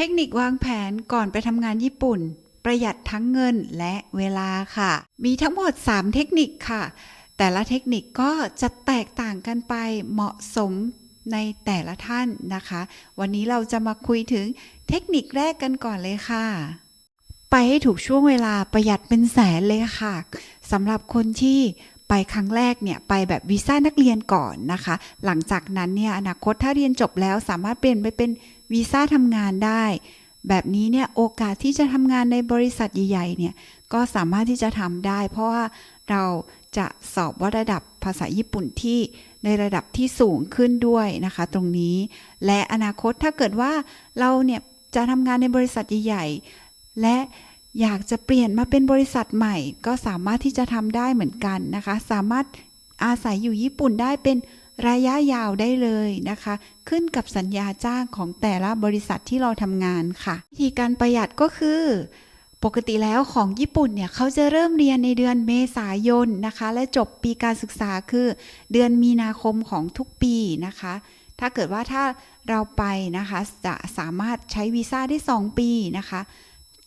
เทคนิควางแผนก่อนไปทำงานญี่ปุ่น ประหยัดทั้งเงินและเวลาค่ะ มีทั้งหมด 3 เทคนิคค่ะ แต่ละเทคนิคก็จะแตกต่างกันไปเหมาะสมในแต่ละท่านนะคะ วันนี้เราจะมาคุยถึงเทคนิคแรกกันก่อนเลยค่ะ ไปให้ถูกช่วงเวลาประหยัดเป็นแสนเลยค่ะสำหรับคนที่ไปครั้งแรกเนี่ยไปแบบวีซ่านักเรียนก่อนนะคะ หลังจากนั้นเนี่ยอนาคตถ้าเรียนจบแล้วสามารถเปลี่ยนไปเป็น วีซ่าทำงานได้ แบบนี้เนี่ยโอกาสที่จะทำงานในบริษัทใหญ่ๆเนี่ยก็สามารถที่จะทำได้ เพราะว่าเราจะสอบวัดระดับภาษาญี่ปุ่นที่ในระดับที่สูงขึ้นด้วยนะคะตรงนี้ และอนาคตถ้าเกิดว่าเราเนี่ยจะทำงานในบริษัทใหญ่ๆและอยากจะเปลี่ยนมาเป็นบริษัทใหม่ ก็สามารถที่จะทำได้เหมือนกันนะคะ สามารถอาศัยอยู่ญี่ปุ่นได้เป็น ระยะยาวได้เลยนะคะ ขึ้นกับสัญญาจ้างของแต่ละบริษัทที่เราทำงานค่ะ วิธีการประหยัดก็คือปกติแล้วของญี่ปุ่นเนี่ยเขาจะเริ่มเรียนในเดือนเมษายนนะคะ และจบปีการศึกษาคือ เดือนมีนาคมของทุกปีนะคะ ถ้าเกิดว่าถ้าเราไปนะคะจะสามารถใช้วีซ่าได้ 2 ปีนะคะ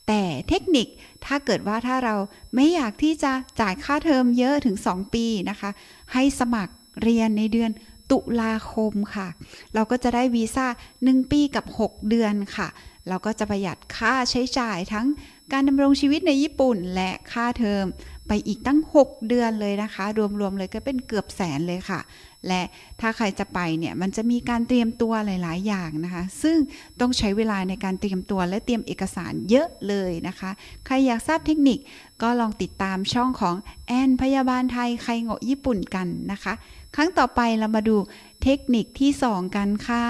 แต่เทคนิคถ้าเกิดว่าถ้าเราไม่อยากที่จะจ่ายค่าเทอมเยอะถึง 2 ปีนะคะ ให้สมัคร เรียนในเดือนตุลาคมค่ะ เราก็จะได้วีซ่า 1 ปีกับ 6 เดือนค่ะ เราก็จะประหยัดค่าใช้จ่ายทั้งการดำรงชีวิตในญี่ปุ่นและค่าเทอมไปอีกตั้ง 6 เดือนเลยนะคะ รวมๆเลยก็เป็นเกือบแสนเลยค่ะ และถ้าใครจะไปเนี่ยมันจะมีการเตรียมตัวหลาย ๆ อย่างนะคะ ซึ่งต้องใช้เวลาในการเตรียมตัวและเตรียมเอกสารเยอะเลยนะคะ ใครอยากทราบเทคนิคก็ลองติดตามช่องของแอนพยาบาลไทยใครงะญี่ปุ่นกันนะคะ ครั้งต่อไปเรามาดูเทคนิคที่ 2 กันค่ะ